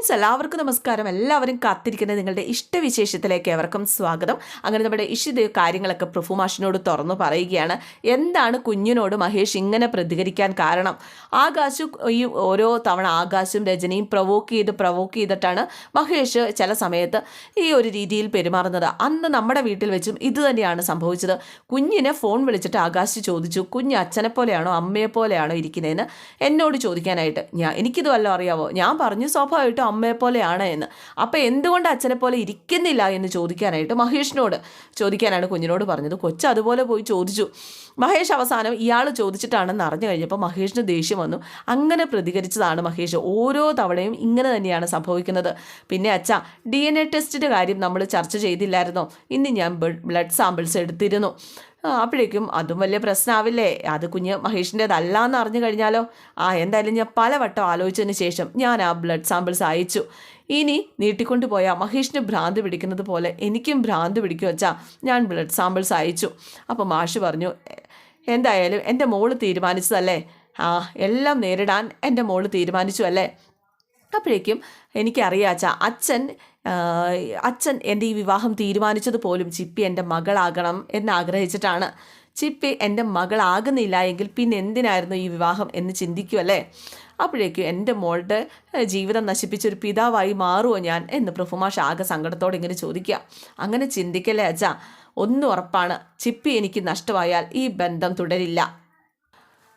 Friends എല്ലാവർക്കും നമസ്കാരം. എല്ലാവരും കാത്തിരിക്കുന്ന നിങ്ങളുടെ ഇഷ്ടവിശേഷത്തിലേക്ക് അവർക്കും സ്വാഗതം. അങ്ങനെ നമ്മുടെ ഇഷ്ട കാര്യങ്ങളൊക്കെ പ്രഫുമാഷിനോട് തുറന്നു പറയുകയാണ്. എന്താണ് കുഞ്ഞിനോട് മഹേഷ് ഇങ്ങനെ പ്രതികരിക്കാൻ കാരണം? ആകാശും ഈ ഓരോ തവണ ആകാശും രജനിയും പ്രവോക്ക് ചെയ്ത് പ്രവോക്ക് ചെയ്തിട്ടാണ് മഹേഷ് ചില സമയത്ത് ഈ ഒരു രീതിയിൽ പെരുമാറുന്നത്. അന്ന് നമ്മുടെ വീട്ടിൽ വെച്ചും ഇത് തന്നെയാണ് സംഭവിച്ചത്. കുഞ്ഞിനെ ഫോൺ വിളിച്ചിട്ട് ആകാശ് ചോദിച്ചു കുഞ്ഞ് അച്ഛനെ പോലെയാണോ അമ്മയെ പോലെയാണോ ഇരിക്കുന്നതെന്ന് എന്നോട് ചോദിക്കാനായിട്ട് ഞാൻ എനിക്കിത് വല്ലതും അറിയാവോ? ഞാൻ പറഞ്ഞു സ്വാഭാവികമായിട്ടും അമ്മയെ പോലെയാണ് എന്ന്. അപ്പോൾ എന്തുകൊണ്ട് അച്ഛനെ പോലെ ഇരിക്കുന്നില്ല എന്ന് ചോദിക്കാനായിട്ട് മഹേഷിനോട് ചോദിക്കാനാണ് കുഞ്ഞിനോട് പറഞ്ഞത്. കൊച്ചു അതുപോലെ പോയി ചോദിച്ചു. മഹേഷ് അവസാനം ഇയാൾ ചോദിച്ചിട്ടാണെന്ന് അറിഞ്ഞു കഴിഞ്ഞപ്പോൾ മഹേഷിന് ദേഷ്യം വന്നു. അങ്ങനെ പ്രതികരിച്ചതാണ് മഹേഷ്. ഓരോ തവണയും ഇങ്ങനെ തന്നെയാണ് സംഭവിക്കുന്നത്. പിന്നെ അച്ഛ ഡി എൻ എ ടെസ്റ്റിന്റെ കാര്യം നമ്മൾ ചർച്ച ചെയ്തില്ലായിരുന്നോ? ഇന്ന് ഞാൻ ബ്ലഡ് സാമ്പിൾസ് എടുത്തിരുന്നു. അപ്പോഴേക്കും അതും വലിയ പ്രശ്നമാവില്ലേ അത് കുഞ്ഞ് മഹേഷിന്റെതല്ല എന്ന് അറിഞ്ഞു കഴിഞ്ഞാലോ? ആ എന്തായാലും ഞാൻ പലവട്ടം ആലോചിച്ചതിന് ശേഷം ഞാൻ ആ ബ്ലഡ് സാമ്പിൾസ് അയച്ചു. ഇനി നീട്ടിക്കൊണ്ട് പോയാൽ മഹേഷിന് ഭ്രാന്ത് പിടിക്കുന്നത് പോലെ എനിക്കും ഭ്രാന്ത് പിടിക്കും വെച്ചാൽ ഞാൻ ബ്ലഡ് സാമ്പിൾസ് അയച്ചു. അപ്പോൾ മാഷ് പറഞ്ഞു എന്തായാലും എന്റെ മോൾ തീരുമാനിച്ചതല്ലേ? ആ എല്ലാം നേരിടാൻ എന്റെ മോൾ തീരുമാനിച്ചു അല്ലേ? അപ്പോഴേക്കും എനിക്കറിയാച്ച അച്ഛൻ അച്ഛൻ എന്റെ ഈ വിവാഹം തീരുമാനിച്ചത് പോലും ചിപ്പി എന്റെ മകളാകണം എന്നാഗ്രഹിച്ചിട്ടാണ് ചിപ്പി എന്റെ മകളാകുന്നില്ല എങ്കിൽ പിന്നെ എന്തിനായിരുന്നു ഈ വിവാഹം എന്ന് ചിന്തിക്കുമല്ലേ അപ്പോഴേക്കും എന്റെ മോളുടെ ജീവിതം നശിപ്പിച്ചൊരു പിതാവായി മാറുമോ ഞാൻ എന്ന് പ്രഫുമാഷ് ആകെ സങ്കടത്തോടെ ഇങ്ങനെ ചോദിക്കുക. അങ്ങനെ ചിന്തിക്കല്ലേ അച്ഛാ? ഒന്നും ഉറപ്പാണ്. ചിപ്പി എനിക്ക് നഷ്ടമായാൽ ഈ ബന്ധം തുടരില്ല.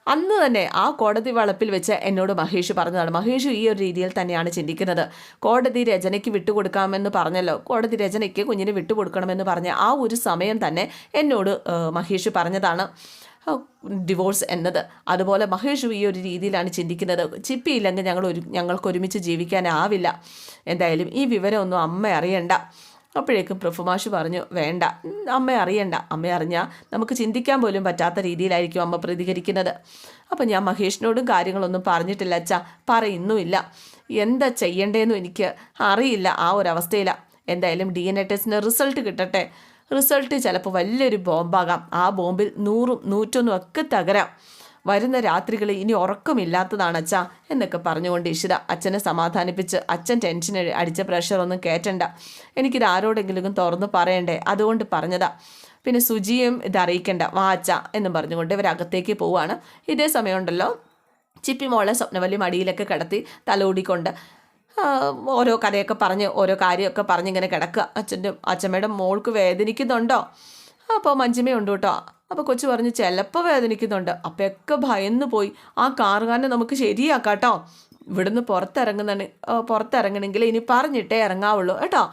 അന്ന് തന്നെ ആ കോടതി വളപ്പിൽ വെച്ച് എന്നോട് മഹേഷ് പറഞ്ഞതാണ്. മഹേഷ് ഈ ഒരു രീതിയിൽ തന്നെയാണ് ചിന്തിക്കുന്നത്. കോടതി രചനയ്ക്ക് വിട്ടുകൊടുക്കാമെന്ന് പറഞ്ഞല്ലോ. കോടതി രചനയ്ക്ക് കുഞ്ഞിന് വിട്ടുകൊടുക്കണമെന്ന് പറഞ്ഞ ആ ഒരു സമയം തന്നെ എന്നോട് മഹേഷ് പറഞ്ഞതാണ്. ഡിവോഴ്സ് എന്നത്. അതുപോലെ മഹേഷ് ഈ ഒരു രീതിയിലാണ് ചിന്തിക്കുന്നത്. ചിപ്പിയില്ലെങ്കിൽ ഞങ്ങൾ ഒരു ഞങ്ങൾക്ക് ഒരുമിച്ച് ജീവിക്കാനാവില്ല. എന്തായാലും ഈ വിവരമൊന്നും അമ്മ അറിയണ്ട. അപ്പോഴേക്കും പ്രഫുമാഷ് പറഞ്ഞു വേണ്ട അമ്മ അറിയണ്ട. അമ്മ അറിഞ്ഞാൽ നമുക്ക് ചിന്തിക്കാൻ പോലും പറ്റാത്ത രീതിയിലായിരിക്കും അമ്മ പ്രതികരിക്കുന്നത്. അപ്പം ഞാൻ മഹേഷിനോടും കാര്യങ്ങളൊന്നും പറഞ്ഞിട്ടില്ല അച്ഛാ പറയുന്നുമില്ല. എന്താ ചെയ്യേണ്ടതെന്നും എനിക്ക് അറിയില്ല ആ ഒരു അവസ്ഥയിലാണ് എന്തായാലും ഡി എൻ എ ടെസ്റ്റിന് റിസൾട്ട് കിട്ടട്ടെ. റിസൾട്ട് ചിലപ്പോൾ വലിയൊരു ബോംബാകാം. ആ ബോംബിൽ നൂറും നൂറ്റൊന്നും ഒക്കെ തകരാം. വരുന്ന രാത്രികളിൽ ഇനി ഉറക്കമില്ലാത്തതാണ് അച്ഛാ എന്നൊക്കെ പറഞ്ഞുകൊണ്ട് ഇഷിത അച്ഛനെ സമാധാനിപ്പിച്ച് അച്ഛൻ ടെൻഷൻ അടിച്ച പ്രഷറൊന്നും കയറ്റണ്ട എനിക്കിത് ആരോടെങ്കിലും തുറന്ന് പറയണ്ടേ? അതുകൊണ്ട് പറഞ്ഞതാ. പിന്നെ സുജിയും ഇത് അറിയിക്കണ്ട. വാ അച്ഛ എന്നും പറഞ്ഞുകൊണ്ട് ഇവരകത്തേക്ക് പോവുകയാണ് ഇതേ സമയമുണ്ടല്ലോ. ചിപ്പി മോളെ സ്വപ്നവല്ലി മടിയിലൊക്കെ കിടത്തി തലോടിക്കൊണ്ട് ഓരോ കഥയൊക്കെ പറഞ്ഞ് ഓരോ കാര്യമൊക്കെ പറഞ്ഞിങ്ങനെ കിടക്കുക. അച്ഛന്റെ അച്ഛമ്മയുടെ മോൾക്ക് വേദനിക്കുന്നുണ്ടോ? അപ്പോൾ മഞ്ജിമയുണ്ട് കേട്ടോ. അപ്പോൾ കൊച്ചു പറഞ്ഞു ചിലപ്പോൾ വേദനിക്കുന്നുണ്ട്. അപ്പോഴൊക്കെ ഭയന്ന് പോയി. ആ കാറുകാരനെ നമുക്ക് ശരിയാക്കാം കേട്ടോ ഇവിടുന്ന് പുറത്തിറങ്ങുന്ന പുറത്തിറങ്ങണമെങ്കിൽ ഇനി പറഞ്ഞിട്ടേ ഇറങ്ങാവുള്ളൂ. കേട്ടോ?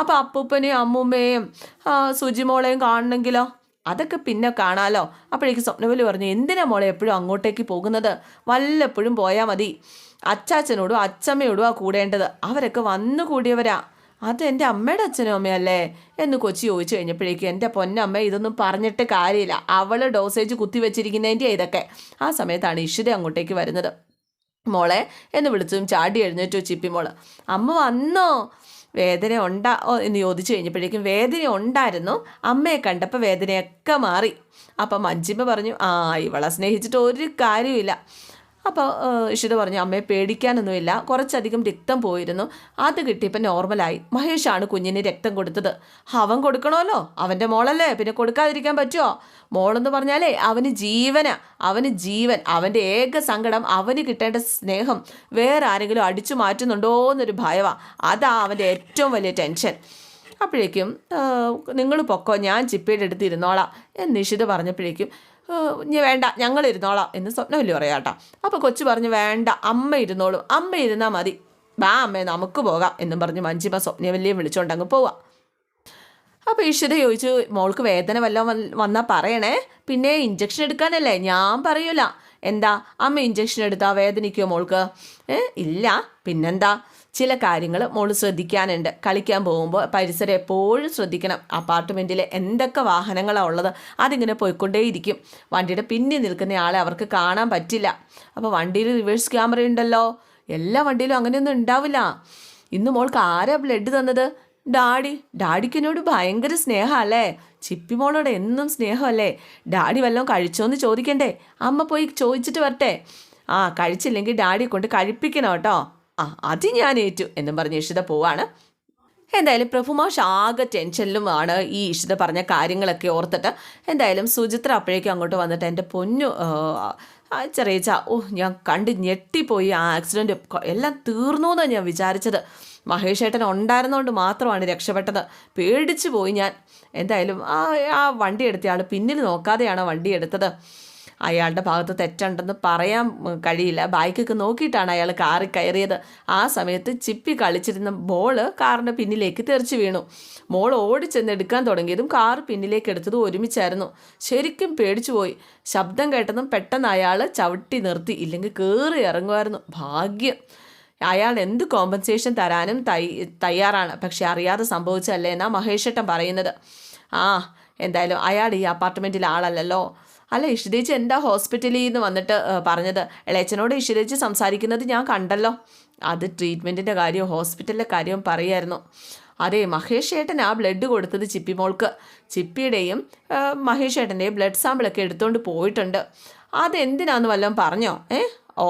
അപ്പോൾ അപ്പൂപ്പനെയും അമ്മൂമ്മയും സുജി സുജിമോളെയും കാണണമെങ്കിലോ? അതൊക്കെ പിന്നെ കാണാലോ? അപ്പോഴേക്ക് സ്വപ്നവലി പറഞ്ഞു എന്തിനാ മോളെ എപ്പോഴും അങ്ങോട്ടേക്ക് പോകുന്നത്? വല്ലപ്പോഴും പോയാൽ മതി. അച്ചാച്ചനോടും അച്ചമ്മയോടും ആ കൂടേണ്ടത്. അവരൊക്കെ വന്നു കൂടിയവരാ. അത് എന്റെ അമ്മയുടെ അച്ഛനും അമ്മയല്ലേ? എന്ന് കൊച്ചി ചോദിച്ചു കഴിഞ്ഞപ്പോഴേക്കും എന്റെ പൊന്നമ്മ ഇതൊന്നും പറഞ്ഞിട്ട് കാര്യമില്ല. അവൾ ഡോസേജ് കുത്തിവെച്ചിരിക്കുന്നതിന്റെ ഇതൊക്കെ. ആ സമയത്താണ് ഇഷിത അങ്ങോട്ടേക്ക് വരുന്നത്. മോളെ എന്ന് വിളിച്ചും ചാടി എഴുന്നേറ്റു ചിപ്പി മോൾ. അമ്മ വന്നോ? വേദന ഉണ്ടാ എന്ന് ചോദിച്ചു കഴിഞ്ഞപ്പോഴേക്കും വേദന ഉണ്ടായിരുന്നു. അമ്മയെ കണ്ടപ്പോൾ വേദനയൊക്കെ മാറി. അപ്പം മഞ്ചിമ്മ പറഞ്ഞു ആ ഇവളെ സ്നേഹിച്ചിട്ട് ഒരു കാര്യമില്ല അപ്പോൾ ഇഷിത പറഞ്ഞു അമ്മയെ പേടിക്കാനൊന്നുമില്ല. കുറച്ചധികം രക്തം പോയിരുന്നു. അത് കിട്ടിയപ്പോൾ നോർമലായി. മഹേഷാണ് കുഞ്ഞിന് രക്തം കൊടുത്തത്. അവൻ കൊടുക്കണമല്ലോ. അവന്റെ മോളല്ലേ. പിന്നെ കൊടുക്കാതിരിക്കാൻ പറ്റുമോ മോളെന്ന് പറഞ്ഞാലേ അവന് ജീവന. അവന് ജീവൻ. അവന്റെ ഏക സങ്കടം അവന് കിട്ടേണ്ട സ്നേഹം വേറെ ആരെങ്കിലും അടിച്ചു മാറ്റുന്നുണ്ടോ എന്നൊരു ഭയമാണ് അതാ അവന്റെ ഏറ്റവും വലിയ ടെൻഷൻ. അപ്പോഴേക്കും നിങ്ങൾ പൊക്കോ. ഞാൻ ചിപ്പയുടെ അടുത്ത് ഇരുന്നോളാം. എന്ന് നിഷിത പറഞ്ഞപ്പോഴേക്കും ഇനി വേണ്ട ഞങ്ങൾ ഇരുന്നോളാം എന്ന് പറയാം കേട്ടോ. അപ്പോൾ കൊച്ചു പറഞ്ഞു വേണ്ട അമ്മ ഇരുന്നോളും അമ്മ ഇരുന്നാൽ മതി. ബാ അമ്മേ നമുക്ക് പോകാം എന്നും പറഞ്ഞ് മഞ്ജിമ സ്വപ്നവല്ലിയും വിളിച്ചുകൊണ്ട് അങ്ങ് പോവാം. അപ്പോൾ ഈശ്വര ചോദിച്ചു മോൾക്ക് വേദന വല്ലതും വന്നാൽ പറയണേ. പിന്നെ ഇഞ്ചക്ഷൻ എടുക്കാനല്ലേ? ഞാൻ പറയൂല. എന്താ? അമ്മ ഇഞ്ചക്ഷൻ എടുത്താൽ വേദനിക്കുമോ മോൾക്ക്? ഇല്ല. പിന്നെന്താ? ചില കാര്യങ്ങൾ മോൾ ശ്രദ്ധിക്കാനുണ്ട്. കളിക്കാൻ പോകുമ്പോൾ പരിസരം എപ്പോഴും ശ്രദ്ധിക്കണം. അപ്പാർട്ട്മെന്റിൽ എന്തൊക്കെ വാഹനങ്ങളാണ് ഉള്ളത് അതിങ്ങനെ പോയിക്കൊണ്ടേയിരിക്കും. വണ്ടിയുടെ പിന്നിൽ നിൽക്കുന്ന ആളെ അവർക്ക് കാണാൻ പറ്റില്ല. അപ്പോൾ വണ്ടിയിൽ റിവേഴ്സ് ക്യാമറ ഉണ്ടല്ലോ. എല്ലാ വണ്ടിയിലും അങ്ങനെയൊന്നും ഉണ്ടാവില്ല. ഇന്ന് മോൾക്ക് ആരാ ബ്ലഡ് തന്നത്? ഡാഡി. ഡാഡിക്ക് എന്നോട് ഭയങ്കര സ്നേഹമല്ലേ? ചിപ്പി മോളോട് എന്നും സ്നേഹമല്ലേ? ഡാഡി വല്ലതും കഴിച്ചോന്ന് ചോദിക്കണ്ടേ? അമ്മ പോയി ചോദിച്ചിട്ട് വരട്ടെ. ആ കഴിച്ചില്ലെങ്കിൽ ഡാഡിയെ കൊണ്ട് കഴിപ്പിക്കണം കേട്ടോ. ആ അത് ഞാൻ ഏറ്റു എന്നും പറഞ്ഞ് ഇഷിത പോവാണ്. എന്തായാലും പ്രഭുമാഷ് ആകെ ടെൻഷനിലുമാണ് ഈ ഇഷിത പറഞ്ഞ കാര്യങ്ങളൊക്കെ ഓർത്തിട്ട്. എന്തായാലും സുചിത്ര അപ്പോഴേക്കും അങ്ങോട്ട് വന്നിട്ട് എന്റെ പൊന്നു ചെറിയച്ച ഓ ഞാൻ കണ്ട് ഞെട്ടിപ്പോയി ആ ആക്സിഡന്റ് എല്ലാം തീർന്നു എന്നാണ് ഞാൻ വിചാരിച്ചത്. മഹേഷ് ഏട്ടൻ ഉണ്ടായിരുന്നതുകൊണ്ട് മാത്രമാണ് രക്ഷപ്പെട്ടത്. പേടിച്ചു പോയി ഞാൻ. എന്തായാലും ആ ആ വണ്ടി എടുത്തയാൾ പിന്നിൽ നോക്കാതെയാണ് വണ്ടി എടുത്തത്. അയാളുടെ ഭാഗത്ത് തെറ്റുണ്ടെന്ന് പറയാൻ കഴിയില്ല. ബൈക്കൊക്കെ നോക്കിയിട്ടാണ് അയാൾ കാറിൽ കയറിയത്. ആ സമയത്ത് ചിപ്പി കളിച്ചിരുന്ന ബോൾ കാറിന്റെ പിന്നിലേക്ക് തെറിച്ചു വീണു. മോൾ ഓടിച്ചെന്ന് എടുക്കാൻ തുടങ്ങിയതും കാർ പിന്നിലേക്ക് എടുത്തതും ഒരുമിച്ചായിരുന്നു. ശരിക്കും പേടിച്ചു പോയി. ശബ്ദം കേട്ടതും പെട്ടെന്ന് അയാൾ ചവിട്ടി നിർത്തി. ഇല്ലെങ്കിൽ കയറി ഇറങ്ങുമായിരുന്നു. ഭാഗ്യം. അയാൾ എന്ത് കോമ്പൻസേഷൻ തരാനും തൈ തയ്യാറാണ്. പക്ഷെ അറിയാതെ സംഭവിച്ചതല്ലേ എന്നാ മഹേഷേട്ടൻ പറയുന്നത്. ആ എന്തായാലും അയാൾ ഈ അപ്പാർട്ട്മെന്റിലെ ആളല്ലല്ലോ. അല്ല ഇഷിതേച്ചി എന്താ ഹോസ്പിറ്റലിൽ നിന്ന് വന്നിട്ട് പറഞ്ഞത്? ഇളയച്ചനോട് ഇഷിതേച്ചി സംസാരിക്കുന്നത് ഞാൻ കണ്ടല്ലോ. അത് ട്രീറ്റ്മെന്റിന്റെ കാര്യവും ഹോസ്പിറ്റലിലെ കാര്യവും പറയായിരുന്നു. അതെ മഹേഷ് ഏട്ടൻ ആ ബ്ലഡ് കൊടുത്തത് ചിപ്പി മോൾക്ക് ചിപ്പിയുടെയും മഹേഷ് ഏട്ടന്റെയും ബ്ലഡ് സാമ്പിളൊക്കെ എടുത്തുകൊണ്ട് പോയിട്ടുണ്ട്. അതെന്തിനാന്ന് വല്ലതും പറഞ്ഞോ? ഏ? ഓ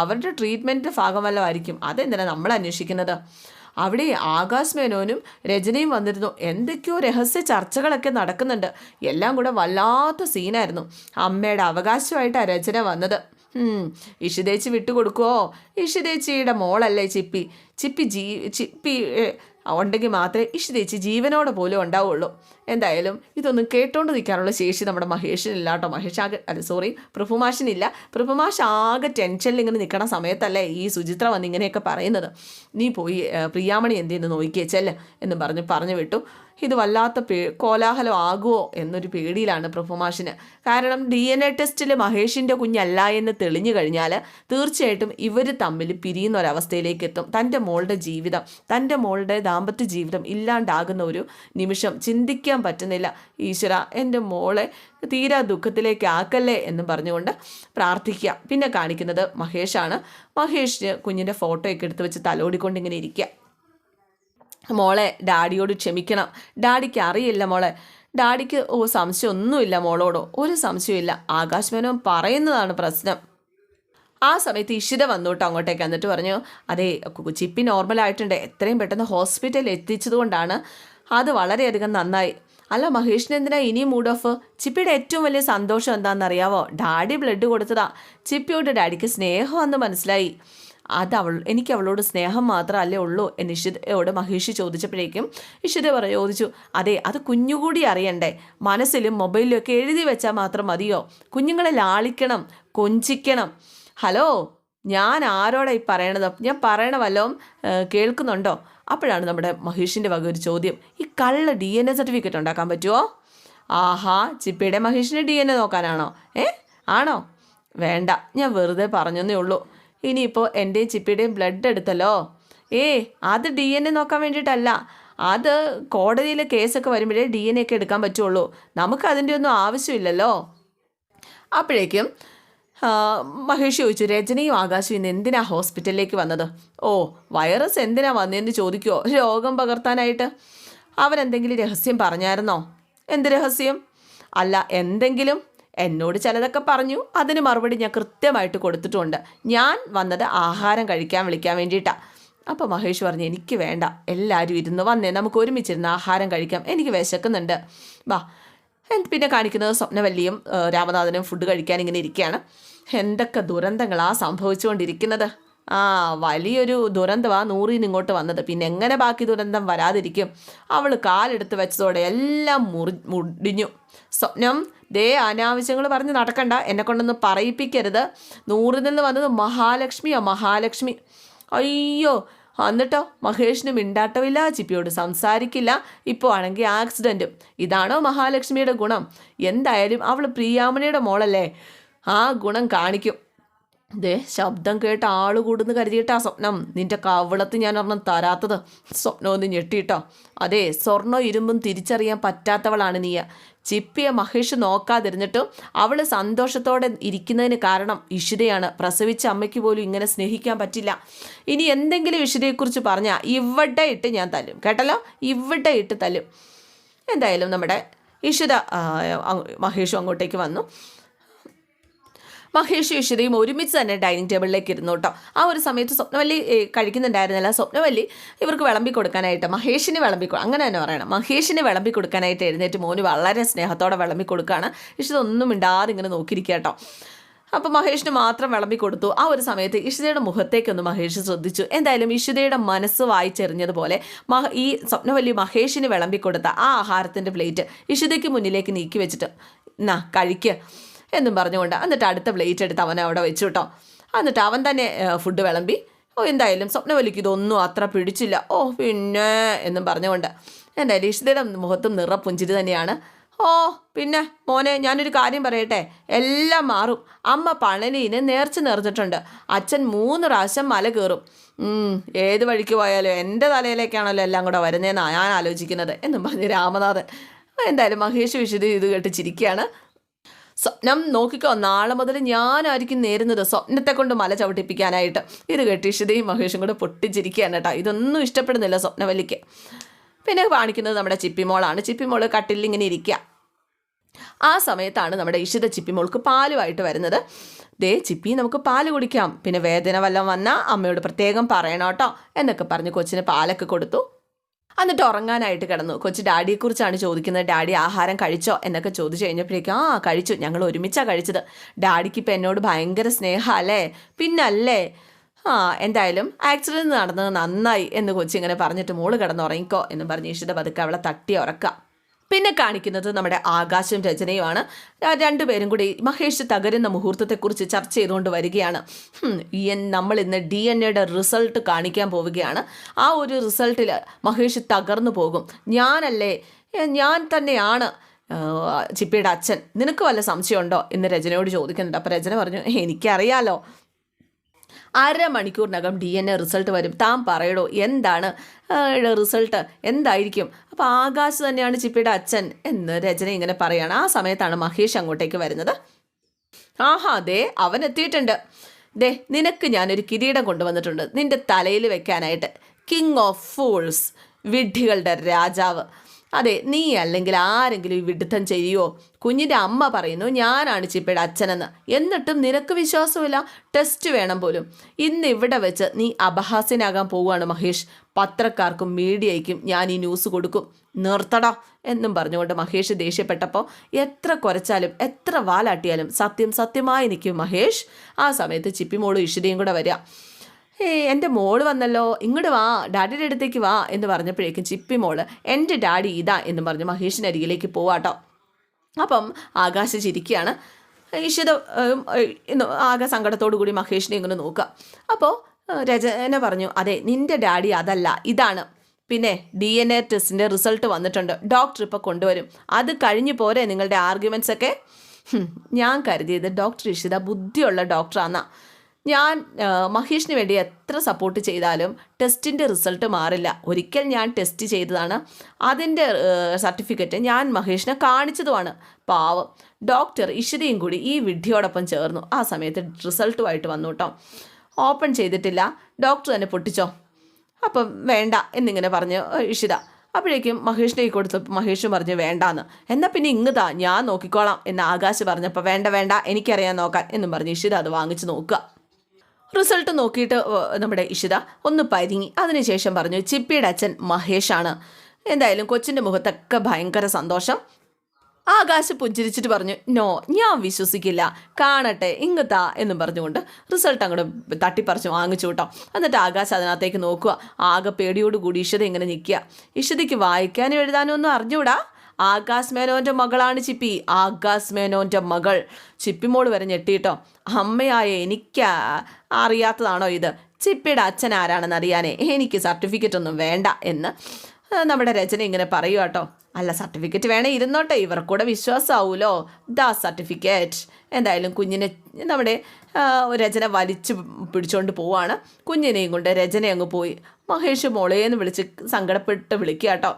അവരുടെ ട്രീറ്റ്മെന്റിന്റെ ഭാഗം വല്ലതും ആയിരിക്കും. അതെന്തിനാണ് നമ്മൾ അന്വേഷിക്കുന്നത് അവിടെ ആകാശ് മേനോനും രജനിയും വന്നിരുന്നു. എന്തൊക്കെയോ രഹസ്യ ചർച്ചകളൊക്കെ നടക്കുന്നുണ്ട്. എല്ലാം കൂടെ വല്ലാത്ത സീനായിരുന്നു. അമ്മയുടെ അവകാശമായിട്ടാണ് രചന വന്നത്. ഇഷിതേച്ചി വിട്ടുകൊടുക്കുവോ? ഇഷിതേച്ചിയുടെ മോളല്ലേ ചിപ്പി. ചിപ്പി ജീ ചിപ്പി ഉണ്ടെങ്കിൽ മാത്രമേ ഇഷിതേച്ചി ജീവനോടെ പോലും ഉണ്ടാവുള്ളൂ. എന്തായാലും ഇതൊന്നും കേട്ടോണ്ട് നിൽക്കാനുള്ള ശേഷി നമ്മുടെ മഹേഷിനില്ല കേട്ടോ. മഹേഷ് ആകെ അല്ല സോറി പ്രഭുമാഷിനില്ല. പ്രഭുമാഷ് ആകെ ടെൻഷനിൽ ഇങ്ങനെ നിൽക്കണ സമയത്തല്ലേ ഈ സുചിത്ര വന്ന് ഇങ്ങനെയൊക്കെ പറയുന്നത്. നീ പോയി പ്രിയാമണി പ്രിയാമണി ചെയ്യുന്നു നോക്കിയേ ചെല്ല് എന്ന് പറഞ്ഞ് പറഞ്ഞു വിട്ടു. ഇത് വല്ലാത്ത പേ കോലാഹലം ആകുമോ എന്നൊരു പേടിയിലാണ് പ്രഭുമാഷിന്. കാരണം ഡി എൻ എ ടെസ്റ്റിൽ മഹേഷിന്റെ കുഞ്ഞല്ല എന്ന് തെളിഞ്ഞു കഴിഞ്ഞാൽ തീർച്ചയായിട്ടും ഇവർ തമ്മിൽ പിരിയുന്ന ഒരവസ്ഥയിലേക്ക് എത്തും. തന്റെ മോളുടെ ജീവിതം തന്റെ മോളുടെ ദാമ്പത്യ ജീവിതം ഇല്ലാണ്ടാകുന്ന ഒരു നിമിഷം ചിന്തിക്കാൻ പറ്റുന്നില്ല. ഈശ്വര എന്റെ മോളെ തീരാ ദുഃഖത്തിലേക്ക് ആക്കല്ലേ എന്ന് പറഞ്ഞുകൊണ്ട് പ്രാർത്ഥിക്കുക. പിന്നെ കാണിക്കുന്നത് മഹേഷാണ്. മഹേഷിന് കുഞ്ഞിന്റെ ഫോട്ടോയൊക്കെ എടുത്ത് വെച്ച് തലോടിക്കൊണ്ട് ഇങ്ങനെ ഇരിക്കുക. മോളെ ഡാഡിയോട് ക്ഷമിക്കണം. ഡാഡിക്ക് അറിയില്ല മോളെ. ഡാഡിക്ക് ഓ സംശയമൊന്നുമില്ല മോളോടോ. ഒരു സംശയമില്ല ആകാശ് പറയുന്നതാണ് പ്രശ്നം. ആ സമയത്ത് ഇഷിത വന്നു കേട്ടോ അങ്ങോട്ടേക്ക് എന്നിട്ട് പറഞ്ഞു അതെ ചിപ്പി നോർമൽ ആയിട്ടുണ്ട്. എത്രയും പെട്ടെന്ന് ഹോസ്പിറ്റലിൽ എത്തിച്ചതുകൊണ്ടാണ് അത് വളരെയധികം നന്നായി. അല്ല മഹേഷിന് എന്തിനാ ഇനിയും മൂഡ് ഓഫ് ചിപ്പിയുടെ ഏറ്റവും വലിയ സന്തോഷം എന്താണെന്നറിയാവോ? ഡാഡി ബ്ലഡ് കൊടുത്തതാ. ചിപ്പിയോട് ഡാഡിക്ക് സ്നേഹമെന്ന് മനസ്സിലായി. അത് അവൾ എനിക്ക് അവളോട് സ്നേഹം മാത്രമല്ലേ ഉള്ളൂ എന്ന് ഇഷിതയോട് മഹേഷ് ചോദിച്ചപ്പോഴേക്കും ഇഷിത പറ ചോദിച്ചു അതെ അത് കുഞ്ഞുകൂടി അറിയണ്ടേ? മനസ്സിലും മൊബൈലിലും ഒക്കെ എഴുതി വെച്ചാൽ മാത്രം മതിയോ? കുഞ്ഞുങ്ങളെ ലാളിക്കണം കൊഞ്ചിക്കണം. ഹലോ ഞാൻ ആരോടാ ഈ പറയണത്? ഞാൻ പറയണ വല്ലതും കേൾക്കുന്നുണ്ടോ? അപ്പോഴാണ് നമ്മുടെ മഹേഷിന്റെ വക ഒരു ചോദ്യം. ഈ കള്ള ഡി എൻ എ സർട്ടിഫിക്കറ്റ് ഉണ്ടാക്കാൻ പറ്റുമോ ആഹാ ചിപ്പിയുടെ മഹേഷിന്റെ ഡി എൻ എ നോക്കാനാണോ? ഏ ആണോ? വേണ്ട ഞാൻ വെറുതെ പറഞ്ഞെന്നേ ഉള്ളൂ. ഇനിയിപ്പോൾ എന്റെയും ചിപ്പിയുടെയും ബ്ലഡ് എടുത്തല്ലോ. ഏ അത് ഡി എൻ എ നോക്കാൻ വേണ്ടിയിട്ടല്ല. അത് കോടതിയിൽ കേസൊക്കെ വരുമ്പോഴേ ഡി എൻ എ ഒക്കെ എടുക്കാൻ പറ്റുള്ളൂ. നമുക്ക് അതിന്റെ ഒന്നും ആവശ്യമില്ലല്ലോ. അപ്പോഴേക്കും മഹേഷ് ചോദിച്ചു രജനിയും ആകാശവും ഇന്ന് എന്തിനാ ഹോസ്പിറ്റലിലേക്ക് വന്നത്? ഓ വൈറസ് എന്തിനാ വന്നതെന്ന് ചോദിക്കുമോ രോഗം പകർത്താനായിട്ട്. അവൻ എന്തെങ്കിലും രഹസ്യം പറഞ്ഞായിരുന്നോ? എന്ത് രഹസ്യം? അല്ല എന്തെങ്കിലും? എന്നോട് ചിലതൊക്കെ പറഞ്ഞു അതിന് മറുപടി ഞാൻ കൃത്യമായിട്ട് കൊടുത്തിട്ടുണ്ട്. ഞാൻ വന്നത് ആഹാരം കഴിക്കാൻ വിളിക്കാൻ വേണ്ടിയിട്ടാണ് അപ്പോൾ മഹേഷ് പറഞ്ഞു എനിക്ക് വേണ്ട എല്ലാവരും ഇരുന്ന് വന്നേ നമുക്ക് ഒരുമിച്ചിരുന്ന് ആഹാരം കഴിക്കാം. എനിക്ക് വിശക്കുന്നുണ്ട്. വാ പിന്നെ കാണിക്കുന്നത് സ്വപ്നവല്ലിയും രാമനാഥനും ഫുഡ് കഴിക്കാൻ ഇങ്ങനെ ഇരിക്കുകയാണ് എന്തൊക്കെ ദുരന്തങ്ങളാ സംഭവിച്ചുകൊണ്ടിരിക്കുന്നത്. ആ വലിയൊരു ദുരന്തമാണ് നൂറിന് ഇങ്ങോട്ട് വന്നത്. പിന്നെ എങ്ങനെ ബാക്കി ദുരന്തം വരാതിരിക്കും? അവൾ കാലെടുത്ത് വെച്ചതോടെ എല്ലാം മുറി മുടിഞ്ഞു. സ്വപ്നം ദേ അനാവശ്യങ്ങൾ പറഞ്ഞ് നടക്കണ്ട. എന്നെ കൊണ്ടൊന്ന് പറയിപ്പിക്കരുത്. നൂറിൽ നിന്ന് വന്നത് മഹാലക്ഷ്മിയോ മഹാലക്ഷ്മി. അയ്യോ എന്നിട്ടോ മഹേഷിന് മിണ്ടാട്ടമില്ല ചിപ്പിയോട് സംസാരിക്കില്ല. ഇപ്പോൾ ആണെങ്കിൽ ആക്സിഡന്റും ഇതാണോ മഹാലക്ഷ്മിയുടെ ഗുണം? എന്തായാലും അവൾ പ്രിയാമണിയുടെ മോളല്ലേ? ആ ഗുണം കാണിക്കും. ദേ ശബ്ദം കേട്ട് ആൾ കൂടുന്ന് കരുതിയിട്ടാ സ്വപ്നം. നിന്റെ കവളത്ത് ഞാൻ ഒരെണ്ണം തരാത്തത്. സ്വപ്നം ഒന്ന് ഞെട്ടിയിട്ടോ അതെ സ്വർണോ ഇരുമ്പും തിരിച്ചറിയാൻ പറ്റാത്തവളാണ് നീ ചിപ്പിയെ മഹേഷ് നോക്കാതിരുന്നിട്ടും അവൾ സന്തോഷത്തോടെ ഇരിക്കുന്നതിന് കാരണം ഇഷിതയാണ്. പ്രസവിച്ച അമ്മയ്ക്ക് പോലും ഇങ്ങനെ സ്നേഹിക്കാൻ പറ്റില്ല. ഇനി എന്തെങ്കിലും ഇഷിതയെക്കുറിച്ച് പറഞ്ഞാൽ ഇവിടെ ഇട്ട് ഞാൻ തല്ലും. കേട്ടല്ലോ? ഇവിടെ ഇട്ട് തല്ലും. എന്തായാലും നമ്മുടെ ഇഷിത മഹേഷും അങ്ങോട്ടേക്ക് വന്നു. മഹേഷ് ഇഷിതയും ഒരുമിച്ച് തന്നെ ഡൈനിങ് ടേബിളിലേക്ക് ഇരുന്നു കേട്ടോ. ആ ഒരു സമയത്ത് സ്വപ്നവല്ലി കഴിക്കുന്നുണ്ടായിരുന്നില്ല. സ്വപ്നവല്ലി ഇവർക്ക് വിളമ്പി കൊടുക്കാനായിട്ട് മഹേഷിന് വിളമ്പി അങ്ങനെ തന്നെ പറയണം. മഹേഷിന് വിളമ്പി കൊടുക്കാനായിട്ട് എഴുന്നേറ്റ് മോന് വളരെ സ്നേഹത്തോടെ വിളമ്പി കൊടുക്കുകയാണ് ഇഷിത ഒന്നും മിണ്ടാതെ ഇങ്ങനെ നോക്കിയിരിക്കുക കേട്ടോ. അപ്പോൾ മഹേഷിന് മാത്രം വിളമ്പി കൊടുത്തു. ആ ഒരു സമയത്ത് ഇഷിതയുടെ മുഖത്തേക്കൊന്ന് മഹേഷ് ശ്രദ്ധിച്ചു. എന്തായാലും ഇഷിതയുടെ മനസ്സ് വായിച്ചെറിഞ്ഞതുപോലെ മഹ ഈ സ്വപ്നവല്ലി മഹേഷിന് വിളമ്പി കൊടുത്ത ആ ആഹാരത്തിന്റെ പ്ലേറ്റ് ഇഷിതയ്ക്ക് മുന്നിലേക്ക് നീക്കി വെച്ചിട്ട് എന്നാ കഴിക്ക്. എന്നും പറഞ്ഞുകൊണ്ട് എന്നിട്ട് അടുത്ത പ്ലേറ്റ് എടുത്ത് അവൻ അവിടെ വെച്ചു കേട്ടോ എന്നിട്ട് അവൻ തന്നെ ഫുഡ് വിളമ്പി ഓ എന്തായാലും സ്വപ്നവലിക്ക് ഇതൊന്നും അത്ര പിടിച്ചില്ല. ഓ പിന്നെ എന്നും പറഞ്ഞുകൊണ്ട് എന്റെ അരീക്ഷിതയുടെ മുഖത്തും നിറപ്പുഞ്ചിരി തന്നെയാണ്. ഓ പിന്നെ മോനെ ഞാനൊരു കാര്യം പറയട്ടെ. എല്ലാം മാറും. അമ്മ പളനീന് നേർച്ച നിറഞ്ഞിട്ടുണ്ട് അച്ഛൻ മൂന്ന് പ്രാവശ്യം മല കയറും. ഏത് വഴിക്ക് പോയാലും എന്റെ തലയിലേക്കാണല്ലോ എല്ലാം കൂടെ വരുന്നതെന്നാണ് ഞാൻ ആലോചിക്കുന്നത് എന്നും പറഞ്ഞ് രാമനാഥൻ. എന്തായാലും മഹേഷ് വിശുദ്ധി ഇത് കേട്ട് ചിരിക്കുകയാണ്. സ്വപ്നം നോക്കിക്കോ നാളെ മുതൽ ഞാനായിരിക്കും നേരുന്നത് സ്വപ്നത്തെ കൊണ്ട് മല ചവിട്ടിപ്പിക്കാനായിട്ട്. ഇത് കേട്ട് മഹേഷും കൂടെ പൊട്ടിച്ചിരിക്കുകയാണ് കേട്ടോ. ഇതൊന്നും ഇഷ്ടപ്പെടുന്നില്ല സ്വപ്നവല്ലിക്ക്. പിന്നെ കാണിക്കുന്നത് നമ്മുടെ ചിപ്പിമോളാണ്. ചിപ്പിമോൾ കട്ടിലിൽ ഇങ്ങനെ ഇരിക്കുക. ആ സമയത്താണ് നമ്മുടെ ഇഷിത ചിപ്പിമോൾക്ക് പാലുമായിട്ട് വരുന്നത്. ദേ ചിപ്പി നമുക്ക് പാൽ കുടിക്കാം. പിന്നെ വേദന വല്ലതും വന്നാൽ അമ്മയോട് പ്രത്യേകം പറയണം എന്നൊക്കെ പറഞ്ഞ് കൊച്ചിന് പാലൊക്കെ കൊടുത്തു. എന്നിട്ട് ഉറങ്ങാനായിട്ട് കിടന്നു. കൊച്ചു ഡാഡിയെക്കുറിച്ചാണ് ചോദിക്കുന്നത്. ഡാഡി ആഹാരം കഴിച്ചോ? എന്നൊക്കെ ചോദിച്ചു കഴിഞ്ഞപ്പോഴേക്കും ആ കഴിച്ചു. ഞങ്ങൾ ഒരുമിച്ചാണ് കഴിച്ചത്. ഡാഡിക്ക് ഇപ്പം എന്നോട് ഭയങ്കര സ്നേഹ സ്നേഹമല്ലേ? പിന്നല്ലേ? ആ എന്തായാലും ആക്സിഡന്റ് നടന്നത് നന്നായി എന്ന് കൊച്ചിങ്ങനെ പറഞ്ഞിട്ട് മോൾ കിടന്നുറങ്ങിക്കോ എന്ന് പറഞ്ഞ് ഇഷിത പതുക്കെ അവളെ തട്ടി ഉറക്കാം പിന്നെ കാണിക്കുന്നത് നമ്മുടെ ആകാശം രചനയുമാണ്. രണ്ടുപേരും കൂടി മഹേഷ് തകരുന്ന മുഹൂർത്തത്തെക്കുറിച്ച് ചർച്ച ചെയ്തുകൊണ്ട് വരികയാണ്. നമ്മൾ ഇന്ന് ഡി എൻ എയുടെ റിസൾട്ട് കാണിക്കാൻ പോവുകയാണ്. ആ ഒരു റിസൾട്ടിൽ മഹേഷ് തകർന്നു പോകും. ഞാനല്ലേ ഞാൻ തന്നെയാണ് ചിപ്പിയുടെ അച്ഛൻ. നിനക്ക് വല്ല സംശയമുണ്ടോ? എന്ന് രചനയോട് ചോദിക്കുന്നുണ്ട്. അപ്പോൾ രചന പറഞ്ഞു എനിക്കറിയാലോ. അരമണിക്കൂറിനകം ഡി എൻ എ റിസൾട്ട് വരും. താൻ പറയടോ എന്താണ് റിസൾട്ട് എന്തായിരിക്കും? അപ്പോൾ ആകാശ് തന്നെയാണ് ചിപ്പിയുടെ അച്ഛൻ എന്ന് രചന ഇങ്ങനെ പറയാണ്. ആ സമയത്താണ് മഹേഷ് അങ്ങോട്ടേക്ക് വരുന്നത്. ആഹാ ദേ അവൻ എത്തിയിട്ടുണ്ട്. ദേ നിനക്ക് ഞാനൊരു കിരീടം കൊണ്ടുവന്നിട്ടുണ്ട്. നിന്റെ തലയിൽ വെക്കാനായിട്ട്. കിങ് ഓഫ് ഫൂൾസ് വിഡ്ഢികളുടെ രാജാവ്. അതെ നീ അല്ലെങ്കിൽ ആരെങ്കിലും ഈ വിഡിത്തം ചെയ്യുമോ കുഞ്ഞിന്റെ അമ്മ പറയുന്നു ഞാനാണ് ചിപ്പയുടെ അച്ഛനെന്ന്. എന്നിട്ടും നിനക്ക് വിശ്വാസമില്ല? ടെസ്റ്റ് വേണം പോലും. ഇന്ന് ഇവിടെ വെച്ച് നീ അപഹാസ്യനാകാൻ പോവുകയാണ് മഹേഷ്. പത്രക്കാർക്കും മീഡിയയ്ക്കും ഞാൻ ഈ ന്യൂസ് കൊടുക്കും. നിർത്തടാ എന്നും പറഞ്ഞുകൊണ്ട് മഹേഷ് ദേഷ്യപ്പെട്ടപ്പോൾ എത്ര കുരച്ചാലും എത്ര വാലാട്ടിയാലും സത്യം സത്യമായി നിൽക്കും മഹേഷ്. ആ സമയത്ത് ചിപ്പിമോളും ഇഷിതയും കൂടെ വരിക. ഏ എന്റെ മോൾ വന്നല്ലോ. ഇങ്ങോട്ട് വാ. ഡാഡിയുടെ അടുത്തേക്ക് വാ എന്ന് പറഞ്ഞപ്പോഴേക്കും ചിപ്പി മോൾ എന്റെ ഡാഡി ഇതാ എന്ന് പറഞ്ഞ് മഹേഷിന്റെ അരികിലേക്ക് പോവാട്ടോ. അപ്പം ആകാശ ചിരിക്കുകയാണ്. ഇന്ന് ആകെ സങ്കടത്തോടു കൂടി മഹേഷിനെ ഇങ്ങനെ നോക്കുക. അപ്പോൾ രചന പറഞ്ഞു അതെ നിന്റെ ഡാഡി അതല്ല ഇതാണ്. പിന്നെ ഡി എൻ എ ടെസ്റ്റിന്റെ റിസൾട്ട് വന്നിട്ടുണ്ട്. ഡോക്ടർ ഇപ്പോൾ കൊണ്ടുവരും. അത് കഴിഞ്ഞു പോരെ നിങ്ങളുടെ ആർഗ്യുമെൻസ് ഒക്കെ? ഞാൻ കരുതിയത് ഡോക്ടർ ഇഷിത ബുദ്ധിയുള്ള ഡോക്ടറാന്നാ. ഞാൻ മഹേഷിന് വേണ്ടി എത്ര സപ്പോർട്ട് ചെയ്താലും ടെസ്റ്റിന്റെ റിസൾട്ട് മാറില്ല. ഒരിക്കൽ ഞാൻ ടെസ്റ്റ് ചെയ്തതാണ്. അതിന്റെ സർട്ടിഫിക്കറ്റ് ഞാൻ മഹേഷിനെ കാണിച്ചതുമാണ്. പാവം. ഡോക്ടർ ഇഷിതയും കൂടി ഈ വിഡ്ഢിയോടൊപ്പം ചേർന്നു. ആ സമയത്ത് റിസൾട്ടുമായിട്ട് വന്നു കേട്ടോ ഓപ്പൺ ചെയ്തിട്ടില്ല. ഡോക്ടർ തന്നെ പൊട്ടിച്ചോ? അപ്പം വേണ്ട എന്നിങ്ങനെ പറഞ്ഞു ഇഷിത. അപ്പോഴേക്കും മഹേഷിനെ കൊടുത്ത് കൊടുത്തപ്പോൾ മഹേഷും പറഞ്ഞു വേണ്ടാന്ന്. എന്നാൽ പിന്നെ ഇങ്ങതാ ഞാൻ നോക്കിക്കോളാം എന്ന് ആകാശ് പറഞ്ഞപ്പോൾ വേണ്ട വേണ്ട. എനിക്കറിയാൻ നോക്കാൻ എന്നും പറഞ്ഞ് ഇഷിത അത് വാങ്ങിച്ച് നോക്കുക. റിസൾട്ട് നോക്കിയിട്ട് നമ്മുടെ ഇഷിത ഒന്ന് പരിങ്ങി. അതിനുശേഷം പറഞ്ഞു ചിപ്പിയുടെ അച്ഛൻ മഹേഷാണ്. എന്തായാലും കൊച്ചിന്റെ മുഖത്തൊക്കെ ഭയങ്കര സന്തോഷം. ആകാശ് പുഞ്ചിരിച്ചിട്ട് പറഞ്ഞു നോ ഞാൻ വിശ്വസിക്കില്ല. കാണട്ടെ ഇങ്ങത്താ എന്നും പറഞ്ഞുകൊണ്ട് റിസൾട്ട് അങ്ങോട്ട് തട്ടിപ്പറിച്ച് വാങ്ങിച്ചു കേട്ടോ. എന്നിട്ട് ആകാശ് അതിനകത്തേക്ക് നോക്കുക. ആകെ പേടിയോടുകൂടി ഇഷത ഇങ്ങനെ നിൽക്കുക. ഇഷതയ്ക്ക് വായിക്കാനും എഴുതാനും ഒന്നും അറിഞ്ഞൂടാ? ആകാശ് മേനോന്റെ മകളാണ് ചിപ്പി. ആകാശ് മേനോന്റെ മകൾ ചിപ്പിമോൾ വരെ ഞെട്ടിയിട്ടോ അമ്മയായ എനിക്ക് അറിയാത്തതാണോ ഇത്? ചിപ്പിയുടെ അച്ഛൻ ആരാണെന്ന് അറിയാനേ എനിക്ക് സർട്ടിഫിക്കറ്റ് ഒന്നും വേണ്ട എന്ന് നമ്മുടെ രചന ഇങ്ങനെ പറയുക കേട്ടോ അല്ല സർട്ടിഫിക്കറ്റ് വേണേ ഇരുന്നോട്ടെ. ഇവർക്കൂടെ വിശ്വാസമാവുമല്ലോ ദാ സർട്ടിഫിക്കറ്റ് എന്തായാലും കുഞ്ഞിനെ നമ്മുടെ രചന വലിച്ചു പിടിച്ചുകൊണ്ട് പോവാണ്. കുഞ്ഞിനെയും കൊണ്ട് രചന അങ്ങ് പോയി. മഹേഷ് മോളേന്ന് വിളിച്ച് സങ്കടപ്പെട്ട് വിളിക്കുക കേട്ടോ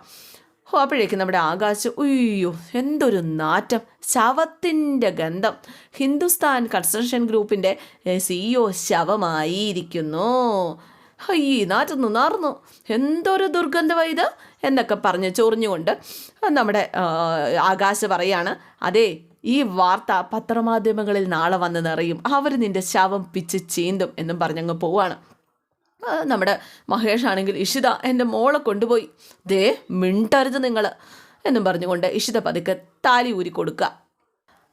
ഓ അപ്പോഴേക്കും നമ്മുടെ ആകാശ് ഉയ്യോ എന്തൊരു നാറ്റം. ശവത്തിന്റെ ഗന്ധം. ഹിന്ദുസ്ഥാൻ കൺസ്ട്രക്ഷൻ ഗ്രൂപ്പിന്റെ സിഇഒ ശവമായിരിക്കുന്നു. അയ്യേ നാറ്റൊന്ന് നാർന്നു എന്തൊരു ദുർഗന്ധമായി ഇത് എന്നൊക്കെ പറഞ്ഞ് ചൊറിഞ്ഞുകൊണ്ട് നമ്മുടെ ആകാശ പറയാണ് അതെ ഈ വാർത്ത പത്രമാധ്യമങ്ങളിൽ നാളെ വന്ന് നിറയും അവർ നിന്റെ ശവം പിച്ച് ചീന്തും എന്നും പറഞ്ഞങ്ങ് പോവാണ്. നമ്മുടെ മഹേഷ് ആണെങ്കിൽ ഇഷിത എന്റെ മോളെ കൊണ്ടുപോയി. ദേ മിണ്ടരുത് നിങ്ങൾ എന്നും പറഞ്ഞുകൊണ്ട് ഇഷിത പതുക്കെ താലി ഊരി കൊടുക്കുക.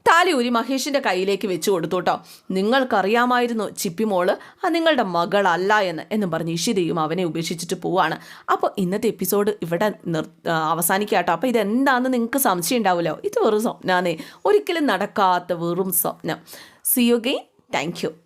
താലി ഊരി മഹേഷിന്റെ കയ്യിലേക്ക് വെച്ചു കൊടുത്തു കേട്ടോ. നിങ്ങൾക്കറിയാമായിരുന്നു ചിപ്പിമോൾ ആ നിങ്ങളുടെ മകളല്ല എന്ന് എന്നും പറഞ്ഞ് ഇഷിതയും അവനെ ഉപേക്ഷിച്ചിട്ട് പോവാണ്. അപ്പോൾ ഇന്നത്തെ എപ്പിസോഡ് ഇവിടെ നിർ അവസാനിക്കാട്ടോ അപ്പോൾ ഇതെന്താണെന്ന് നിങ്ങൾക്ക് സംശയം ഉണ്ടാവില്ലോ. ഇത് വെറും സ്വപ്നാന്നേ. ഒരിക്കലും നടക്കാത്ത വെറും സ്വപ്നം. See you again thank you